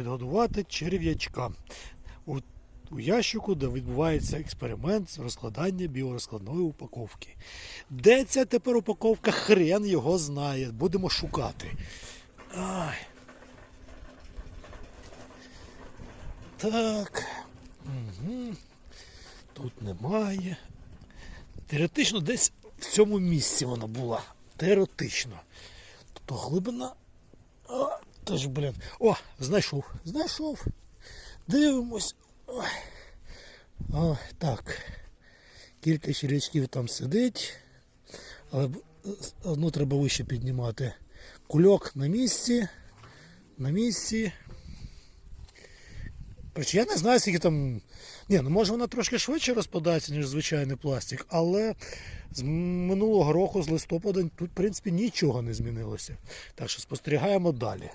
підгодувати черв'ячка у, у ящику, де відбувається експеримент з розкладання біорозкладної упаковки. Де ця тепер упаковка? Хрен його знає. Будемо шукати. Ай. Так. Угу. Тут немає. Теоретично десь в цьому місці вона була. Теоретично. Тобто глибина. О, теж, блін. О, знайшов. Знайшов. Дивимось. Ой. О, так. Кілька черв'ячків там сидить. Але одну треба вище піднімати. Кульок на місці. На місці. Короче, я не знаю, скільки там. Ні, ну може вона трошки швидше розпадається, ніж звичайний пластик, але з минулого року, з листопада, тут, в принципі, нічого не змінилося. Так що спостерігаємо далі.